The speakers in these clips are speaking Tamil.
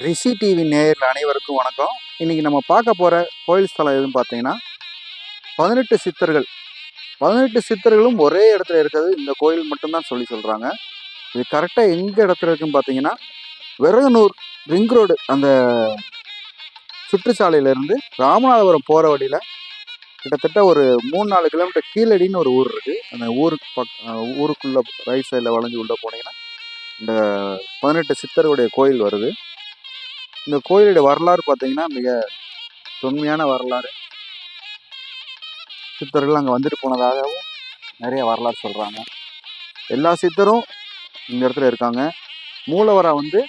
ரிஷி டிவி நேயர்கள் அனைவருக்கும் வணக்கம். இன்னைக்கு நம்ம பார்க்க போகிற கோயில் ஸ்தலம் எதுன்னு பார்த்தீங்கன்னா பதினெட்டு சித்தர்கள். பதினெட்டு சித்தர்களும் ஒரே இடத்துல இருக்கிறது இந்த கோயில் மட்டும்தான் சொல்லி சொல்கிறாங்க இது கரெக்டாக எந்த இடத்துல இருக்குன்னு பார்த்தீங்கன்னா விரகனூர் ரிங் ரோடு அந்த சுற்றுச்சாலையிலேருந்து ராமநாதபுரம் போகிற வழியில் கிட்டத்தட்ட ஒரு மூணு நாலு கிலோமீட்டர் கீழடின்னு ஒரு ஊர் இருக்குது அந்த ஊருக்கு பக் ஊருக்குள்ளே ரைட் சைடில் வளைஞ்சு உள்ளே போனீங்கன்னா இந்த பதினெட்டு சித்தருடைய கோயில் வருது. இந்த கோயிலுடைய வரலாறு பார்த்தீங்கன்னா மிக தொன்மையான வரலாறு. சித்தர்கள் அங்கே வந்துட்டு போனதாகவும் நிறைய வரலாறு சொல்கிறாங்க எல்லா சித்தரும் இந்த இடத்துல இருக்காங்க. மூலவரா வந்து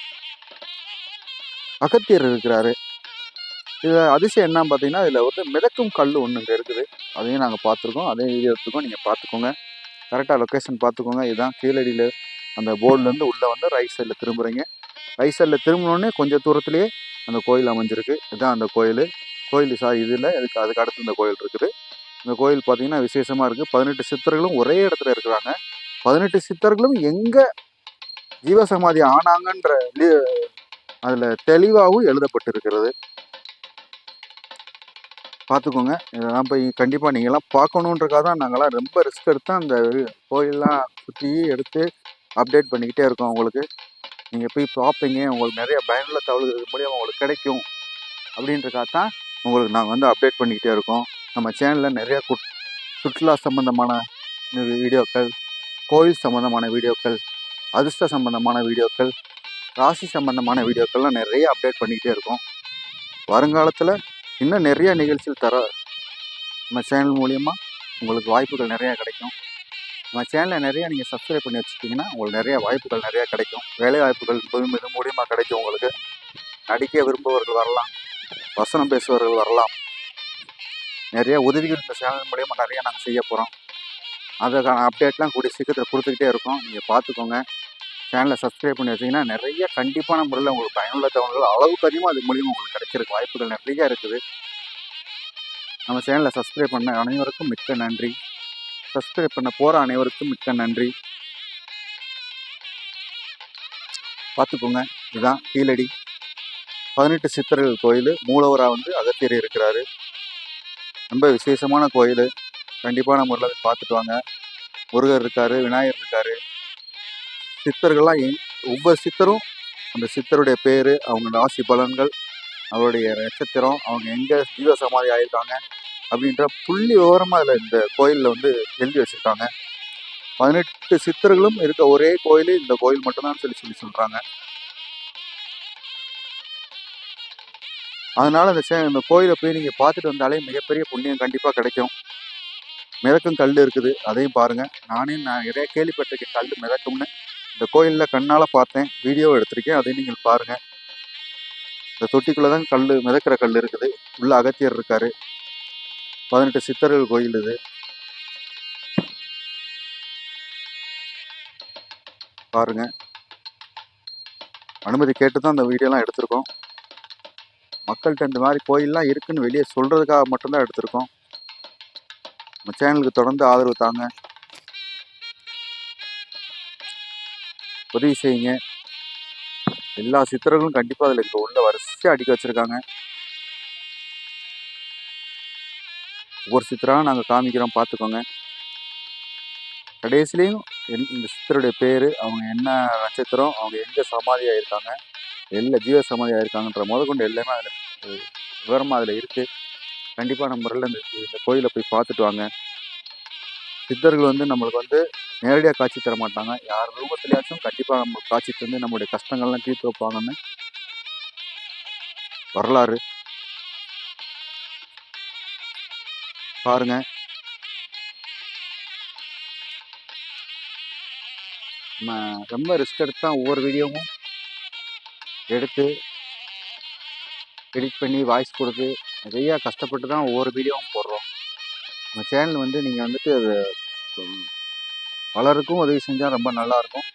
அகத்தியர் இருக்கிறாரு. இதில் அதிசயம் என்னன்னு பார்த்தீங்கன்னா இதில் வந்து மிதக்கும் கல் ஒன்று இங்கே இருக்குது. அதையும் நாங்கள் பார்த்துருக்கோம். அதே வீடியோ எடுத்துக்கோம் நீங்கள் பார்த்துக்கோங்க. கரெக்டாக லொக்கேஷன் பார்த்துக்கோங்க. இதுதான் கீழடியில் அந்த போர்டுலேருந்து உள்ளே வந்து ரைட் சைடில் திரும்புகிறீங்க ரைட் திரும்பினோடனே கொஞ்சம் தூரத்துலேயே அந்த கோயில் அமைஞ்சிருக்கு. இதுதான் அந்த கோயில். கோயில் சார் இது இல்லை. இதுக்கு அதுக்கு அடுத்து இந்த கோயில் இருக்குது. இந்த கோயில் பார்த்தீங்கன்னா விசேஷமாக இருக்குது பதினெட்டு சித்தர்களும் ஒரே இடத்துல இருக்கிறாங்க. பதினெட்டு சித்தர்களும் எங்கே ஜீவசமாதி ஆனாங்கன்ற அதில் தெளிவாகவும் எழுதப்பட்டிருக்கிறது. பார்த்துக்கோங்க இதெல்லாம் போய் கண்டிப்பாக நீங்கள்லாம் பார்க்கணுன்றக்காக தான் நாங்கள்லாம் ரொம்ப ரிஸ்க் எடுத்து அந்த கோயிலெலாம் சுற்றி எடுத்து அப்டேட் பண்ணிக்கிட்டே இருக்கோம் உங்களுக்கு. நீங்கள் போய் பார்ப்பீங்க உங்களுக்கு நிறைய பயனுள்ள தகவல்கள் மூலியம் உங்களுக்கு கிடைக்கும். அப்படின்றக்காக தான் உங்களுக்கு நாங்கள் வந்து அப்டேட் பண்ணிக்கிட்டே இருக்கோம். நம்ம சேனலில் நிறையா குட் சுற்றுலா சம்மந்தமான வீடியோக்கள் கோயில் சம்மந்தமான வீடியோக்கள் அதிர்ஷ்ட சம்மந்தமான வீடியோக்கள் ராசி சம்மந்தமான வீடியோக்கள்லாம் நிறைய அப்டேட் பண்ணிக்கிட்டே இருக்கோம். வருங்காலத்தில் இன்னும் நிறைய நிகழ்ச்சிகள் தர நம்ம சேனல் மூலியமாக உங்களுக்கு வாய்ப்புகள் நிறையா கிடைக்கும். நம்ம சேனலை நிறையா நீங்கள் சப்ஸ்கிரைப் பண்ணி வச்சுக்கிட்டிங்கன்னா உங்களுக்கு நிறைய வாய்ப்புகள் நிறையா கிடைக்கும். வேலை வாய்ப்புகள் இது இது மூலியமாக கிடைக்கும் உங்களுக்கு. நடிக்க விரும்புபவர்கள் வரலாம். வசனம் பேசுபவர்கள் வரலாம். நிறைய உதவிகள் இந்த சேனல் மூலியமாக நிறையா நாங்கள் செய்ய போகிறோம் அதுக்கான அப்டேட்லாம் கூடிய சீக்கிரத்தில் கொடுத்துக்கிட்டே இருக்கோம். நீங்கள் பார்த்துக்கோங்க. சேனலை சப்ஸ்கிரைப் பண்ணி வச்சிங்கன்னா நிறைய கண்டிப்பான முறையில் உங்களுக்கு பயனுள்ள தகவல்கள் அளவுக்கு அதிகமாக அது மூலியமாக உங்களுக்கு கிடைச்சிருக்கு வாய்ப்புகள் நிறையா இருக்குது. நம்ம சேனலை சப்ஸ்கிரைப் பண்ண அனைவருக்கும் மிக்க நன்றி. சப்ஸ்கிரைப் பண்ண போகிற அனைவருக்கும் மிக்க நன்றி. பார்த்துக்கோங்க. இதுதான் கீழடி. பதினெட்டு சித்தர்கள் கோயில். மூலவராக வந்து அகத்தியர் இருக்கிறாரு. ரொம்ப விசேஷமான கோயில். கண்டிப்பான முறையில் பார்த்துட்டு வாங்க. முருகர் இருக்காரு விநாயகர் இருக்காரு. சித்தர்கள்லாம் ஒவ்வொரு சித்தரும் அந்த சித்தருடைய பேர் அவங்க ராசி பலன்கள் அவருடைய நட்சத்திரம் அவங்க எங்கே ஜீவ சமாதி ஆகியிருக்காங்க அப்படின்ற புள்ளி விவரமாக அதில் இந்த கோயிலில் வந்து எழுதி வச்சுருக்காங்க. பதினெட்டு சித்தர்களும் இருக்க ஒரே கோயில் இந்த கோயில் மட்டும்தான் சொல்லி சொல்லி சொல்கிறாங்க அதனால அந்த சே இந்த கோயிலை போய் நீங்கள் பார்த்துட்டு வந்தாலே மிகப்பெரிய புண்ணியம் கண்டிப்பாக கிடைக்கும். மிதக்கும் கல் இருக்குது அதையும் பாருங்கள் நானே நான் நிறைய கேள்விப்பட்டிருக்கேன் கல் மிதக்கும்னு. இந்த கோயிலில் கண்ணால் பார்த்தேன் வீடியோ எடுத்திருக்கேன் அதையும் நீங்கள் பாருங்கள் இந்த தொட்டிக்குள்ளே தான் கல் மிதக்கிற கல் இருக்குது. உள்ள அகத்தியர் இருக்காரு. பதினெட்டு சித்தர்கள் கோயில் இது. பாருங்க. அனுமதி கேட்டு தான் அந்த வீடியோலாம் எடுத்திருக்கோம். மக்கள்கிட்ட இந்த மாதிரி கோயிலெலாம் இருக்குன்னு வெளியே சொல்கிறதுக்காக மட்டும்தான் எடுத்திருக்கோம். நம்ம சேனலுக்கு தொடர்ந்து ஆதரவு தாங்க. உதவி செய்யுங்க. எல்லா சித்தர்களும் கண்டிப்பாக அதில் இங்கே உள்ள வரிசையாக அடிக்க வச்சுருக்காங்க. ஒவ்வொரு சித்தராக நாங்கள் காமிக்கிறோம் பார்த்துக்கோங்க கடைசிலையும் இந்த சித்தருடைய பேர் அவங்க என்ன நட்சத்திரம் அவங்க எங்கே சமாதியாக இருக்காங்க எல்ல ஜீவ சமாதி ஆயிருக்காங்கன்ற முதற்கொண்டு எல்லாமே அதில் விவரமாக அதில் இருக்குது கண்டிப்பாக முறையில் இந்த இந்த கோயிலை போய் பார்த்துட்டு வாங்க. சித்தர்கள் வந்து நம்மளுக்கு வந்து நேரடியாக காட்சி தர மாட்டாங்க. யார் ரூபத்துலையாச்சும் கண்டிப்பாக நம்ம காட்சி தந்து நம்மளுடைய கஷ்டங்கள்லாம் தீர்த்து வைப்பாங்கன்னு வரலாறு. பாருங்க. நம்ம ரொம்ப ரிஸ்க் எடுத்து தான் ஒவ்வொரு வீடியோவும் எடுத்து எடிட் பண்ணி வாய்ஸ் கொடுத்து நிறையா கஷ்டப்பட்டு தான் ஒவ்வொரு வீடியோவும் போடுறோம். நம்ம சேனல் வந்து நீங்கள் வந்துட்டு அது பலருக்கும் உதவி செஞ்சால் ரொம்ப நல்லாயிருக்கும்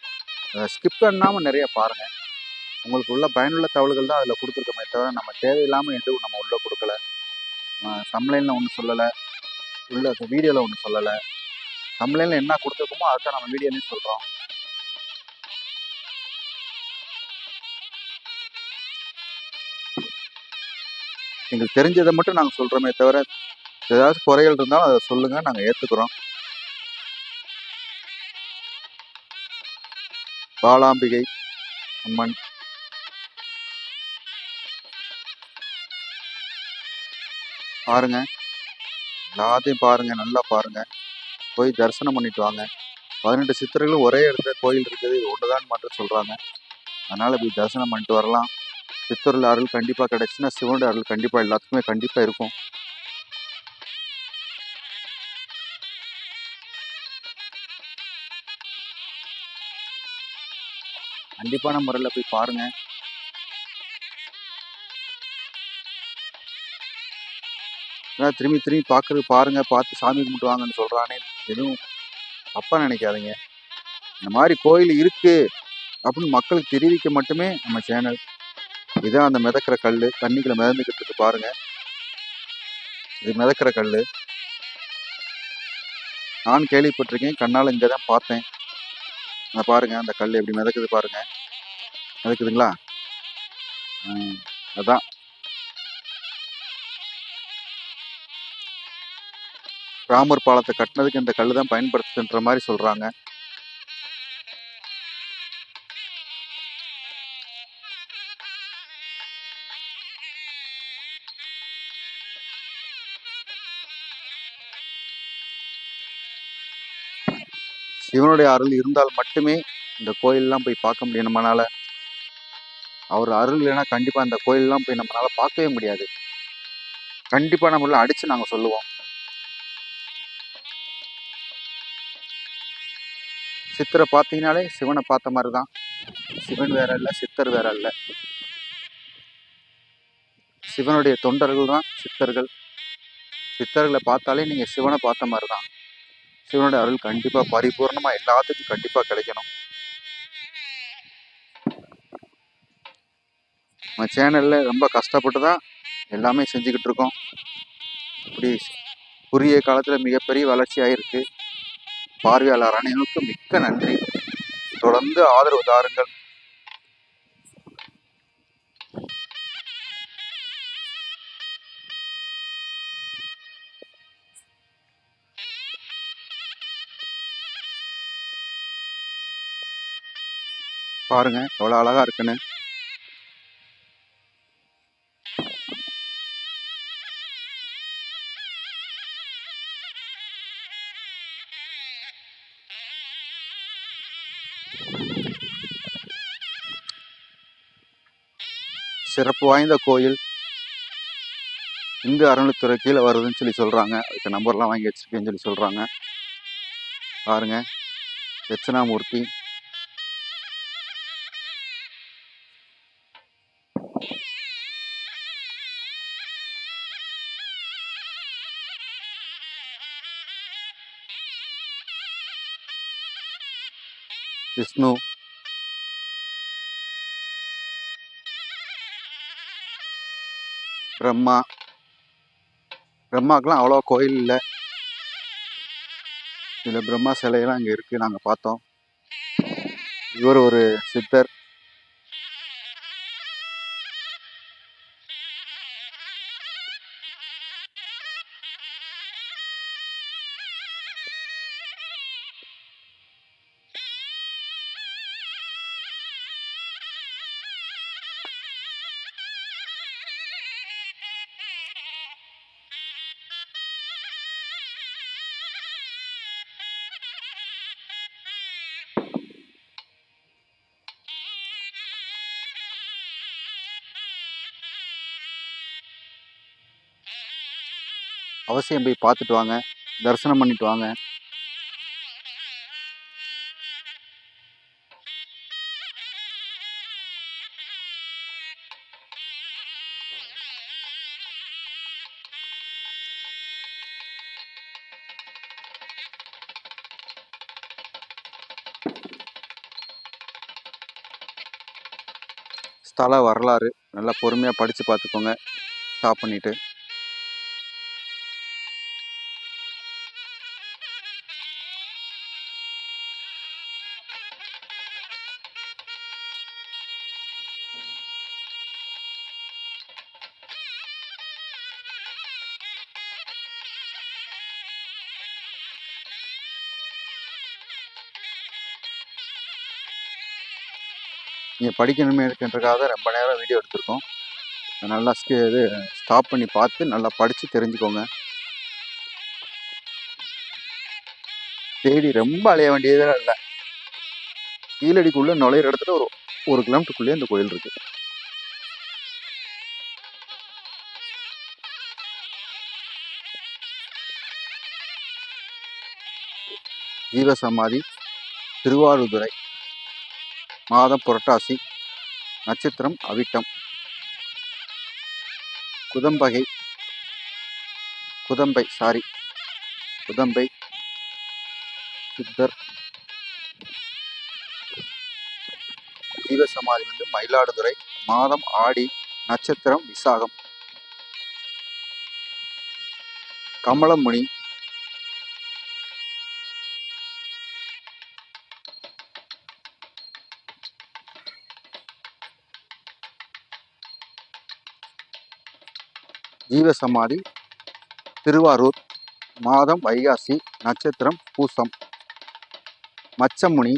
ஸ்கிப் பண்ணாமல் நிறைய பாருங்கள் உங்களுக்கு உள்ள பயனுள்ள தகவல்கள் தான் அதில் கொடுத்துருக்கோமே தவிர நம்ம தேவையில்லாமல் எதுவும் நம்ம உள்ளே கொடுக்கல. தமிழ்ல ஒன்றும் சொல்லலை. உள்ள வீடியோவில் ஒன்றும் சொல்லலை. தமிழ்ல என்ன கொடுத்துருக்கோமோ அதுதான் நம்ம வீடியோலையும் சொல்கிறோம் எங்களுக்கு தெரிஞ்சதை மட்டும் நாங்கள் சொல்கிறோமே தவிர ஏதாவது குறைகள் இருந்தாலும் அதை சொல்லுங்கள் நாங்கள் ஏற்றுக்குறோம் பாலாம்பிகை அம்மன். பாருங்கள் எல்லாத்தையும் பாருங்க நல்லா பாருங்க. போய் தரிசனம் பண்ணிட்டு வாங்க. பதினெட்டு சித்தர்களும் ஒரே இடத்துல கோயில் இருக்குது. இது மட்டும் சொல்றாங்க. அதனால போய் தரிசனம் பண்ணிட்டு வரலாம். சித்தூரில் அருள் கண்டிப்பாக கிடைச்சுன்னா சிவனுடைய அருள் கண்டிப்பாக எல்லாத்துக்குமே கண்டிப்பாக இருக்கும். கண்டிப்பான முறையில் போய் பாருங்கள் ஏன்னா திரும்பி திரும்பி பார்க்குறது பாருங்கள் பார்த்து சாமி கும்பிட்டு வாங்கன்னு சொல்கிறானே எதுவும் தப்பாக நினைக்காதீங்க. இந்த மாதிரி கோயில் இருக்குது அப்படின்னு மக்களுக்கு தெரிவிக்க மட்டுமே நம்ம சேனல். இதுதான் அந்த மிதக்கிற கல் தண்ணிக்குள்ள மிதந்துக்கிட்டு இருக்கு பாருங்க. இது மிதக்கிற கல் நான் கேள்விப்பட்டிருக்கேன். கண்ணால் இங்கே தான் பார்த்தேன். அதை பாருங்க அந்த கல் எப்படி மிதக்குது பாருங்க. மிதக்குதுங்களா? அதான். ராமர் பாலத்தை கட்டினதுக்கு இந்த கல் தான் பயன்படுத்துன்ற மாதிரி சொல்றாங்க. சிவனுடைய அருள் இருந்தால் மட்டுமே இந்த கோயிலெல்லாம் போய் பார்க்க முடியும் நம்மளால் அவர் அருள் இல்லைன்னா கண்டிப்பா இந்த கோயிலெலாம் போய் நம்மளால் பார்க்கவே முடியாது. கண்டிப்பா நம்மளால் அடிச்சு நாங்க சொல்லுவோம். சித்தரை பார்த்தீங்கனாலே சிவனை பார்த்த மாதிரி தான் சிவன் வேற இல்லை சித்தர் வேற இல்லை. சிவனுடைய தொண்டர்கள் தான் சித்தர்கள். சித்தர்களை பார்த்தாலே நீங்கள் சிவனை பார்த்த மாதிரி தான் சிவனுடைய அருள் கண்டிப்பாக பரிபூர்ணமாக எல்லாத்துக்கும் கண்டிப்பாக கிடைக்கணும். நம்ம சேனலில் ரொம்ப கஷ்டப்பட்டு தான் எல்லாமே செஞ்சுக்கிட்டு இருக்கோம். இப்படி குறுகிய காலத்தில் மிகப்பெரிய வளர்ச்சி ஆகிருக்கு பார்வையாளர் அனைவருக்கும் மிக்க நன்றி. தொடர்ந்து ஆதரவு தாருங்கள். பாருங்க எவ்வளோ அழகா இருக்குன்னு. சிறப்பு வாய்ந்த கோயில். இந்து அறநிலைத்துறை கீழே வருதுன்னு சொல்லி சொல்கிறாங்க இப்போ நம்பர்லாம் வாங்கி வச்சுருக்கேன்னு சொல்லி சொல்கிறாங்க பாருங்க. தட்சிணாமூர்த்தி. விஷ்ணு. பிரம்மா. பிரம்மாக்கெலாம் அவ்வளோ கோயில் இல்லை. இதில் பிரம்மா சிலையெல்லாம் இங்கே இருக்குது நாங்கள் பார்த்தோம். இவர் ஒரு சித்தர். அவசியம் போய் பார்த்துட்டு வாங்க. தரிசனம் பண்ணிட்டு வாங்க. ஸ்தல வரலாறு நல்லா பொறுமையாக படித்து பார்த்துக்கோங்க. ஸ்டாப் பண்ணிட்டு. நீங்கள் படிக்கணுமே இருக்குன்றக்காக ரொம்ப நேரம் வீடியோ எடுத்திருக்கோம். நல்லா இது ஸ்டாப் பண்ணி பார்த்து நல்லா படித்து தெரிஞ்சுக்கோங்க. தேடி ரொம்ப அலைய வேண்டியதாக இல்லை. கீழடிக்குள்ளே நுழையிற இடத்துல ஒரு ஒரு கிலோமீட்டருக்குள்ளேயே இந்த கோயில் இருக்குது ஜீவசமாதி திருவாரூதுறை மாதம் புரட்டாசி நட்சத்திரம் அவிட்டம். குதம்பகை குதம்பை சாரி குதம்பை சித்தர். ஜீவசமாதி வந்து மயிலாடுதுறை மாதம் ஆடி நட்சத்திரம் விசாகம். கமலமுனி ஜீவசமாதி திருவாரூர் மாதம் வைகாசி நட்சத்திரம் பூசம். மச்சமுனி.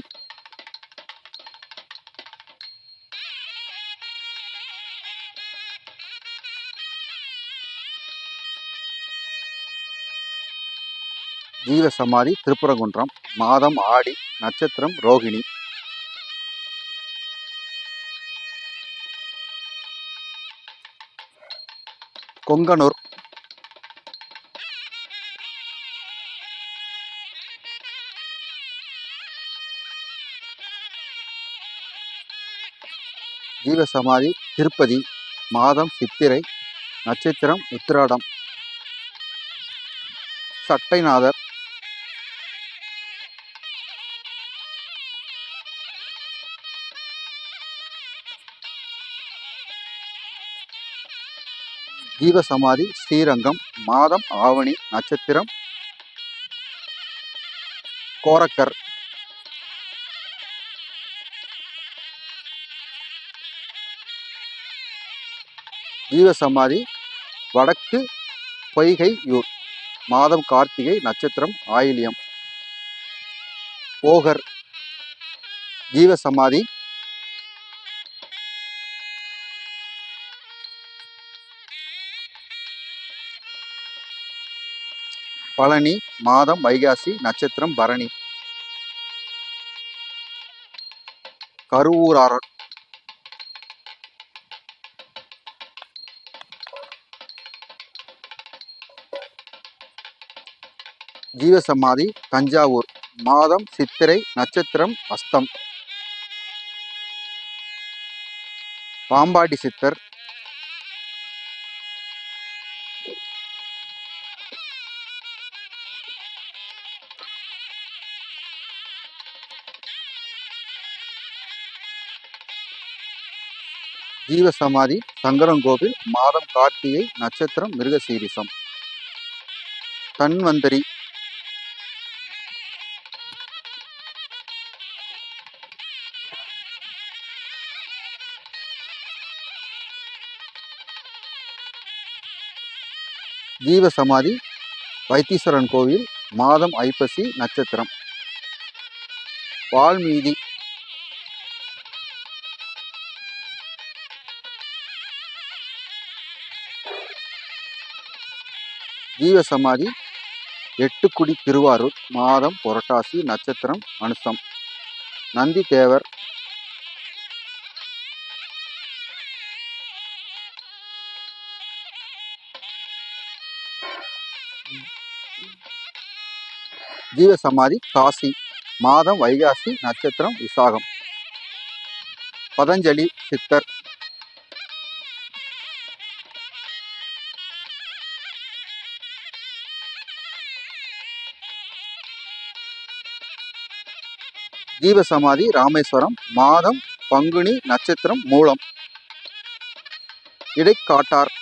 ஜீவசமாதி திருப்புரங்குன்றம் மாதம் ஆடி நட்சத்திரம் ரோகிணி. கொங்கனூர். ஜீவசமாதி திருப்பதி மாதம் சித்திரை நட்சத்திரம் உத்திராடம். சட்டைநாதர் ஜீவசமாதி ஸ்ரீரங்கம் மாதம் ஆவணி நட்சத்திரம் கோரக்கர். ஜீவசமாதி வடக்கு பொய்கையூர் மாதம் கார்த்திகை நட்சத்திரம் ஆயிலியம். போகர். ஜீவசமாதி பழனி மாதம் வைகாசி நட்சத்திரம் பரணி. கருவூராரர் ஜீவசமாதி தஞ்சாவூர். மாதம் சித்திரை நட்சத்திரம் அஸ்தம். பாம்பாடி சித்தர் ஜீவசமாதி சங்கரங்கோவில் மாதம் கார்த்திகை நட்சத்திரம் மிருகசீரிசம். தன்வந்தரி. ஜீவசமாதி வைத்தீஸ்வரன் கோவில் மாதம் ஐப்பசி நட்சத்திரம். வால்மீதி ஜீவசமாதி எட்டுக்குடி திருவாரூர் மாதம் புரட்டாசி நட்சத்திரம் அனுசம் நந்தி தேவர். ஜீவசமாதி காசி மாதம் வைகாசி நட்சத்திரம் விசாகம். பதஞ்சலி சித்தர். ஜீவசமாதி ராமேஸ்வரம் மாதம் பங்குனி நட்சத்திரம் மூலம். இடைக்காட்டார்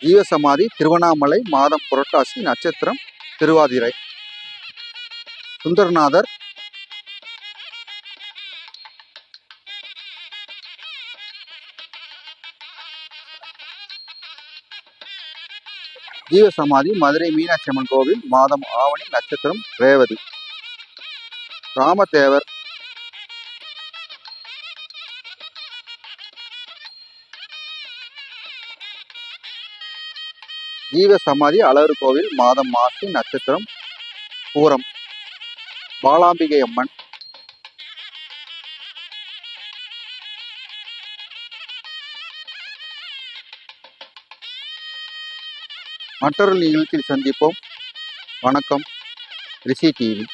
ஜீவசமாதி திருவண்ணாமலை மாதம் புரட்டாசி நட்சத்திரம் திருவாதிரை. சுந்தரநாதர் ஜீவசமாதி மதுரை மீனாட்சி அம்மன் கோவில் மாதம் ஆவணி நட்சத்திரம் ரேவதி. ராமதேவர். ஜீவசமாதி அழகு கோவில் மாதம் மாசி நட்சத்திரம் பூரம். பாலாம்பிகை அம்மன். மற்றொரு நிகழ்ச்சியில் சந்திப்போம். வணக்கம். ரிஷி டிவி.